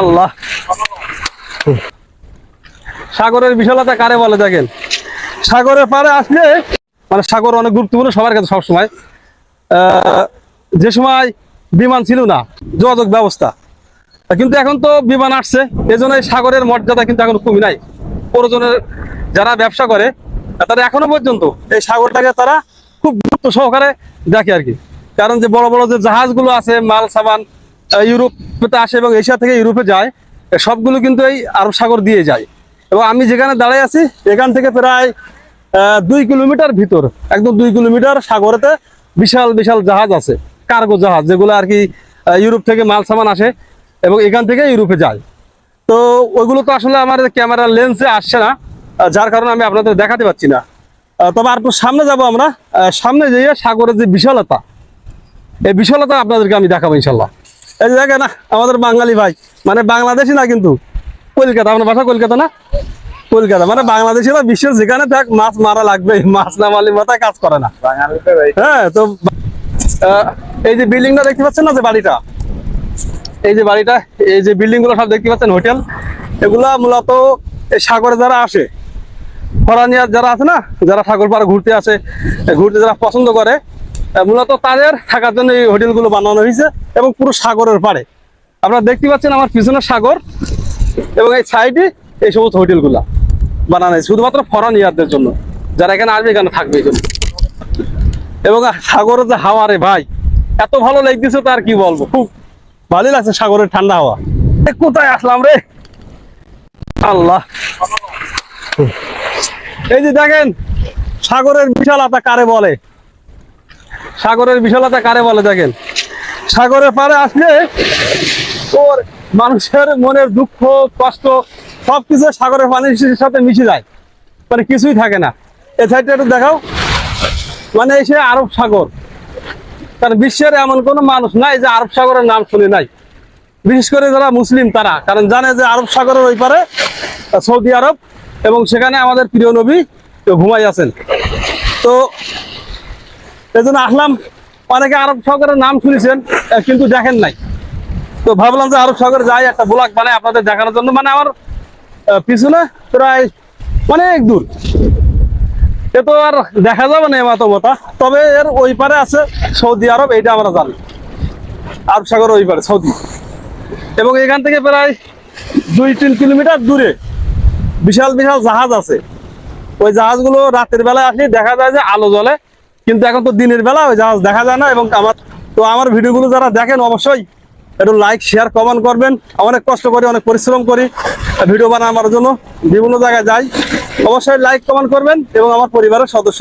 আল্লাহ সাগরের বিশালতা কারে বলে দেখেন? সাগরের পারে আসলে মানে সাগর অনেক গুরুত্বপূর্ণ সবার কাছে সবসময়। যে সময় বিমান ছিল না, যোগাযোগ ব্যবস্থা। কিন্তু এখন তো বিমান আসছে এজন্য সাগরের মর্যাদা কিন্তু এখন কমই নাই। প্রয়োজনের যারা ব্যবসা করে তারা এখনও পর্যন্ত এই সাগরটাকে তারা খুব গুরুত্ব সহকারে দেখে আর কি। কারণ যে বড় বড় যে জাহাজগুলো আছে, মাল সাবান ইউরোপে আসে এবং এশিয়া থেকে ইউরোপে যায় সবগুলো কিন্তু এই আরব সাগর দিয়ে যায়। এবং আমি যেখানে দাঁড়াই আছি, এখান থেকে প্রায় দুই কিলোমিটার ভিতর, একদম দুই কিলোমিটার সাগরেতে বিশাল বিশাল জাহাজ আছে, কার্গো জাহাজ, যেগুলো আর কি ইউরোপ থেকে মাল সামান আসে এবং এখান থেকে ইউরোপে যায়। তো ওইগুলো তো আসলে আমার ক্যামেরার লেন্সে আসছে না যার কারণে আমি আপনাদের দেখাতে পাচ্ছি না। তবে আর সামনে যাব আমরা সামনে যেয়ে সাগরের যে বিশালতা, এই বিশালতা আপনাদেরকে আমি দেখাবো ইনশাল্লাহ। এই না আমাদের বাঙালি ভাই মানে বাংলাদেশি না কিন্তু কলকাতা আপনার বাসা কলকাতা না? কলকাতা মানে বাংলাদেশিরা বিশ্বের যেখানে থাক মাছ মারা লাগবে মাছ না মারলে মাথায় কাজ করে না। হ্যাঁ তো এই যে বিল্ডিংটা দেখতে পাচ্ছেন না যে বাড়িটা? এই যে বাড়িটা এই যে বিল্ডিংগুলো সব দেখতে পাচ্ছেন হোটেল এগুলা মূলত এই সাগরে যারা আসে ফরানিয়ার যারা আছে না যারা সাগর পাড়ে ঘুরতে আসে ঘুরতে যারা পছন্দ করে মূলত তাদের থাকার জন্য এই হোটেলগুলো বানানো হয়েছে এবং পুরো সাগরের পাড়ে। আপনারা দেখতে পাচ্ছেন আমার পিছনে সাগর এবং এই সাইডে এই সমস্ত হোটেলগুলা বানানো হয়েছে, শুধুমাত্র ফরানিয়ারদের জন্য। যারা এখানে আসবে, এখানে থাকবে এই এবং সাগরের যে হাওয়া রে ভাই, এত ভালো লাগতেছে তার কি বলব, খুব ভালোই লাগছে সাগরের ঠান্ডা হাওয়া। কোথায় আসলাম রে? আল্লাহ। এই যে দেখেন, সাগরের বিশাল আতা কারে বলে? সাগরের বিশালতা কারে বলে দেখেন? সাগরের পারে আসলে তোর মানুষের মনের দুঃখ, কষ্ট, সবকিছু সাগরের পানির সাথে মিশে যায়। মানে কিছুই থাকে না। এ সাইডটা একটু দেখাও। মানে এসে আরব সাগর। কারণ বিশ্বের এমন কোনো মানুষ নাই যে আরব সাগরের নাম শুনে নাই। বিশেষ করে যারা মুসলিম তারা। কারণ জানে যে আরব সাগরের ওই পারে সৌদি আরব এবং সেখানে আমাদের প্রিয় নবী ঘুমাই আছেন। তো এজন্য আসলাম। অনেকে আরব সাগরের নাম শুনেছেন কিন্তু দেখেন নাই। তো ভাবলাম যে আরব সাগরে যাই, একটা ব্লগ মানে আপনাদের দেখানোর জন্য। মানে আমার পিছনে প্রায় অনেক দূর। এ তো আর দেখা যাবে না এমাতো মতা তবে এর ওই পারে আছে সৌদি আরব, এইটা আমরা জানি। আরব সাগর ওই পারে, সৌদি। এবং এখান থেকে প্রায় দুই তিন কিলোমিটার দূরে বিশাল বিশাল জাহাজ আছে। ওই জাহাজগুলো রাতের বেলায় আসলে দেখা যায় যে আলো জ্বলে। কিন্তু এখন তো দিনের বেলা, ওই জাহাজ দেখা যায় না এবং আমার তো আমার ভিডিওগুলো যারা দেখেন অবশ্যই একটু লাইক শেয়ার কমেন্ট করবেন। অনেক কষ্ট করি, অনেক পরিশ্রম করি ভিডিও বানানোর জন্য। বিভিন্ন জায়গায় যাই। অবশ্যই লাইক কমেন্ট করবেন এবং আমার পরিবারের সদস্য